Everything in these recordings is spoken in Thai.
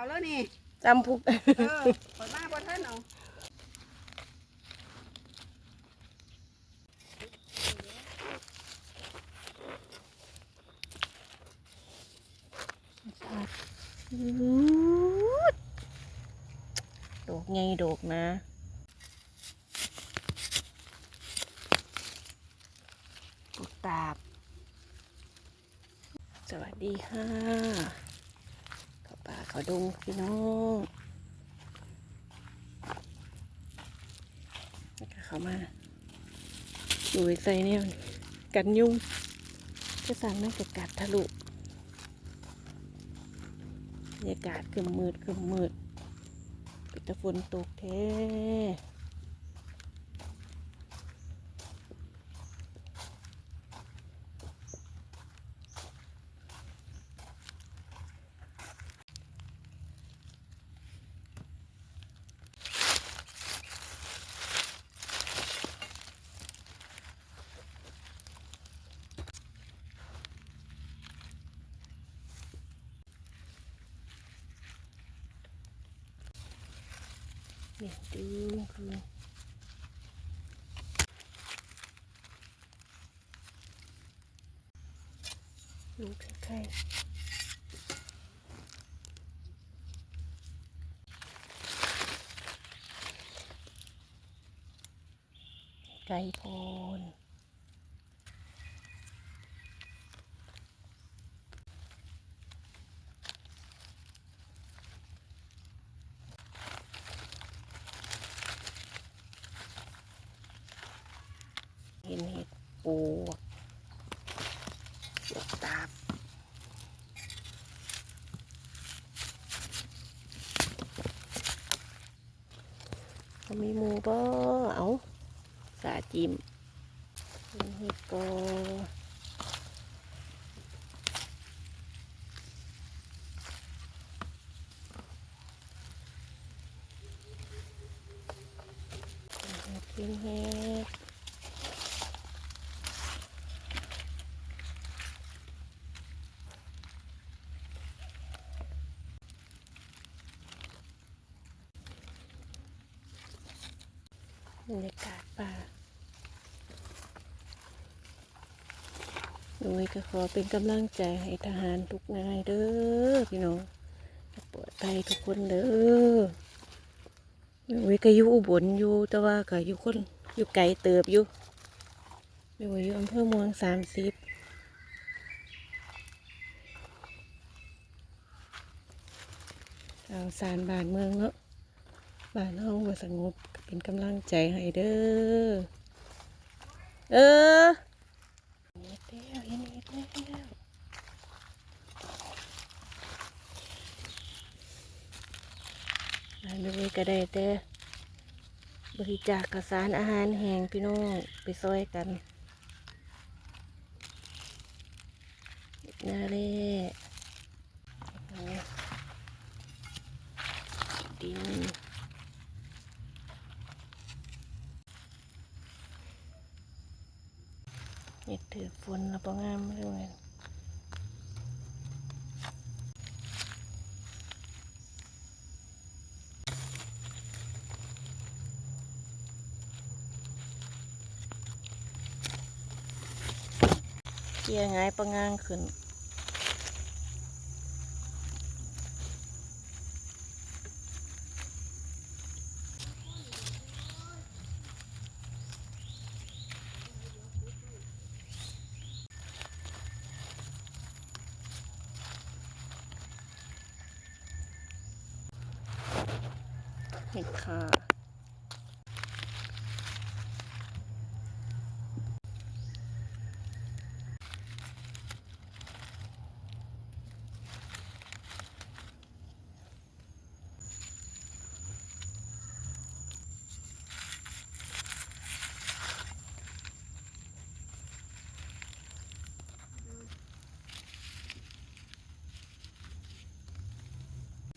เอาแล้วนี่จำพุกเออเปิดมาบ่ท่านเอาโดกไงโดกนะปุกตาบ สวัสดีค่ะ เข้าดงพี่น้องแล้วก็เข้ามาอยู่ใส่เนี่ยกันยุ่งก็สั่นไม่กกัดทะลุบรรยากาศคึมมืดคึมมืดปิดตะฝนตกแท้ เนี่ยดูคือดูใกล้ๆไก่โพนเห็นเห็ดปวกปวกตาบ เขามีหมูบ่เอาสาจิมเห็นเห็ดปอเห็ดเห็ด บรรยากาศป่า โดยก็ขอเป็นกำลังใจให้ทหารทุกนายเด้อพี่น้องปลอดภัยทุกคนเด้อโอ้ยก็อยู่อุบลอยู่แต่ว่าก็อยู่คนอยู่ไกลเติบอยู่อยู่อยู่อำเภอเมืองสามสิบทาสารบานเมืองเนาะ บ้านเฮาบ่สงบก็เป็นกำลังใจให้เด้อ เออเฮ็ดแล้วเฮ็ดแล้วอันนี้ก็ได้แต่บริจาคกสารอาหารแห้งพี่น้องไปซอยกันนาเล่ดิน เห็ดถือฝนแล้วก็งามเลยเกี่ยงไงประงางขึ้น เห็ดขา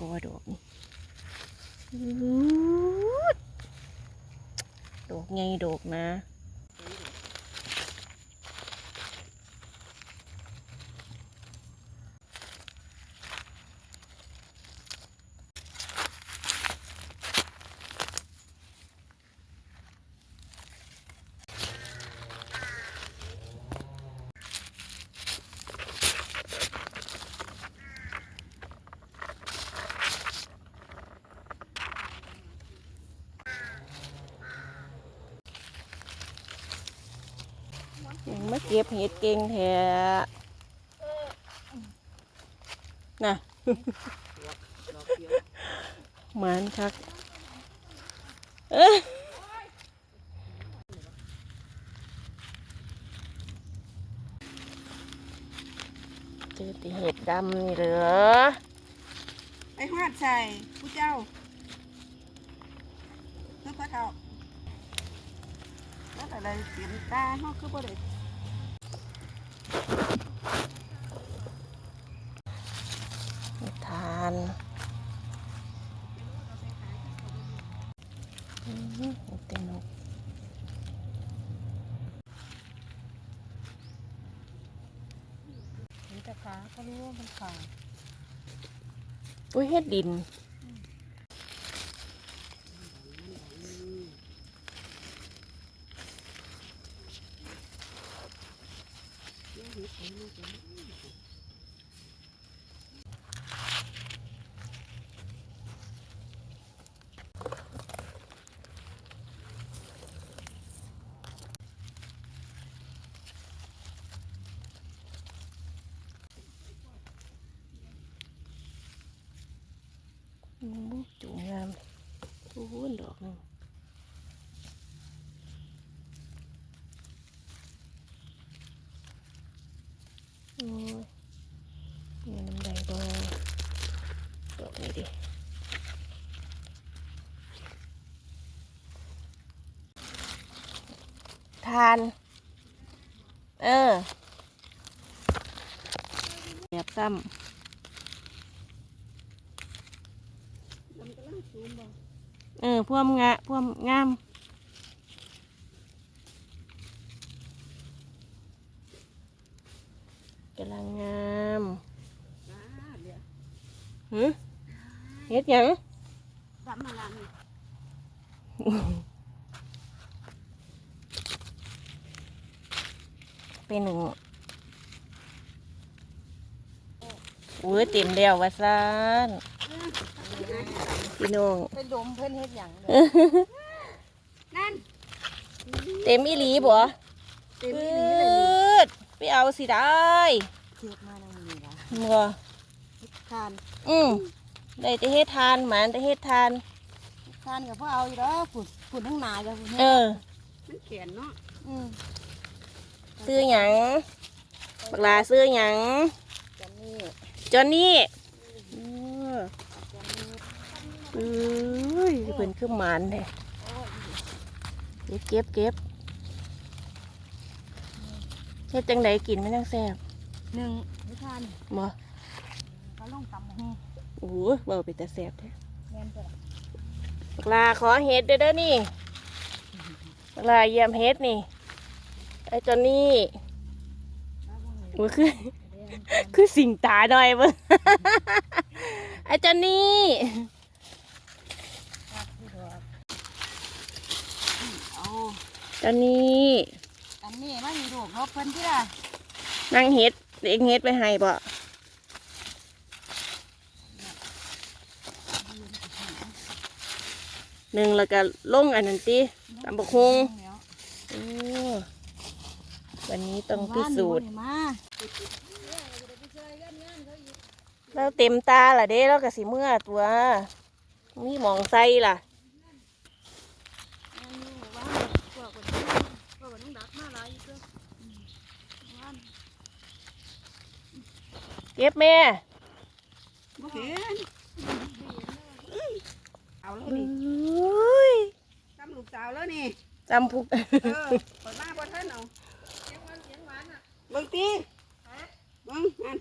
ก็ดอกนี่อู้ดดอกไงดอกนะ มาเก็บเห็ดเก่งแท้น่ะหมานคักเอ้เจอติเห็ดดำนี่เหรอไอ้ฮอดใส่ผู้เจ้าคือพระเฒ่าแล้วอะไรเสียนตาเฮาคือบ่ได้เห็ด ทานอืมเห็ดเต็มนกเห็นแต่ขาก็รู้ว่ามันขาดอุ้ยเห็ดดิน อืมจุงงามโอ้โหดอกหนึงโอ้ยมีน้ำใดบ่ดอกนี้ดิ ทาน เออแบบซ้ำเออพ่วมงะพ่วมงามกำลังงามหืมเฮ็ดยังกลับมาลังนี่ ไปหนึ่งอุ้ยเต็มแล้ววะซานพี่น้องไปดมเพิ่นเฮ็ดหยังเด้เอออนั่นเต็มอีหลีบ่เต็มปืที่นี่เลยนี่ดไปเอาสิได้เทียบมาทางนี้ล่ะบ่ทานอืมได้แต่เฮ็ดทานหมานแต่เฮ็ดทานทานก็บ่เอาอยู่ดอกฝุ่นฝุ่นทั้งหนาจ้ะฝุ่นเออมันแขนเนาะอืม ซื้อหยังบักลาซื้อหยังจันนี่จอนนี่จันนี่เอ้ยเพิ่นคือหมานแท้เก็บเก็บเก็บเฮ็ดจังไดกินไม่นั่งแซ่บหนึ่งไม่ทานบ่ก็ลงตำหูโอ้โหเบาไปแต่แซ่บแท้แม่นจ้ะบักลาขอเฮ็ดเด้อเด้อนี่บักลาเยี่ยมเฮ็ดนี่ ไอ้จอนนี่โอ้ยคือคือสิ่งตาหน่อยเบิ่งไอ้จอนนี่เอาจอนนี่อันนี้มันมีลูกรบเพิ่นที่ล่ะนั่งเฮ็ดเองเฮ็ดไปให้บ่หนึ่งแล้วก็ลงอันนั้นติตำบักฮุงโอ้ วันนี้ต้องพิสูจน์มาแล้วเต็มตาล่ะเด้แล้วก็สิเมื่อตัว มีหมองใส่ล่ะเก็บแม่บ่เห็นเอาแล้วเอนี่้ยจำลูกสาวแล้วนี่จำพุก เออเปิดมาบ่ทันเอาเบิ่ง ตีเบิ่งนั่น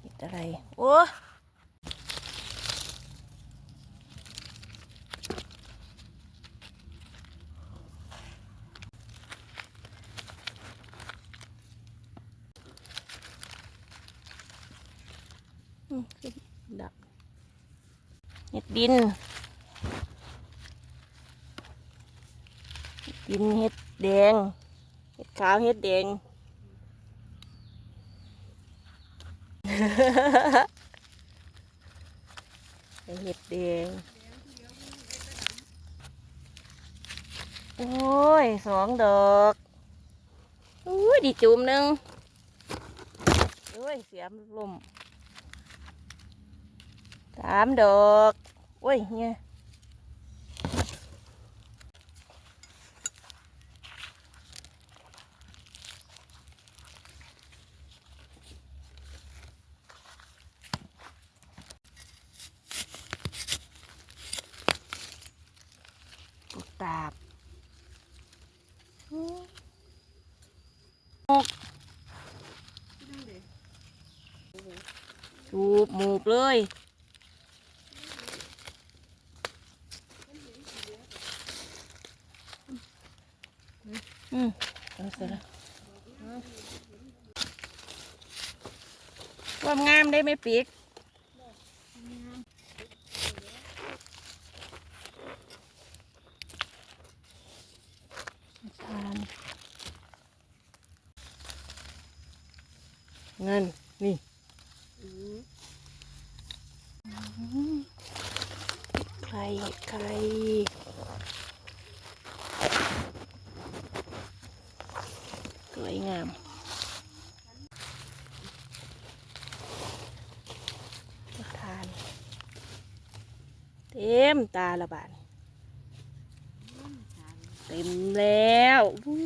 เห็ดอะไร โอ้อืมขึ้นดับเห็ ดิน ดินเห็ดแดง เห็ดขาวเห็ดแดง เห็ดแดง โอ้ยสองดอกอุ้ยดีจุ่มหนึ่งโอ้ยเสียมลมสามดอก โอ้ยเนี่ยปกตาบจูบหมูกเลย อืมเอาเสร็จแล้ว ไม่ปีกเงินนี่ใครใคร สวยงามทาน เต็มตาละบาดเต็มแล้วอุ้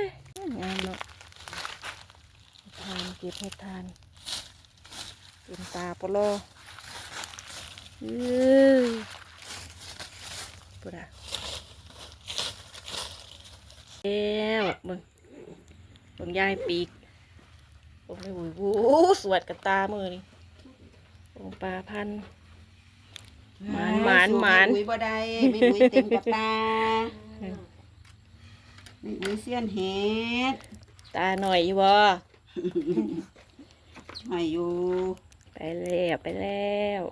ยงามเนาะทานเก็บให้ทานเต็มตาปลอเอ้ยปุ๊ดอะแล้วมึงผมยายปีกผมเลยวุ้ยสวดกับตามือนี่ผมปลาพันธุ์ หมานหมานหมานไม่อุ้ยบ่ได้ไม่อุ้ยเต็มกระตาไม่อุ้ยเสี้ยนเฮ็ดตาหน่อยอยู่บ่หอยอยู่ ไปแล้วไปแล้ว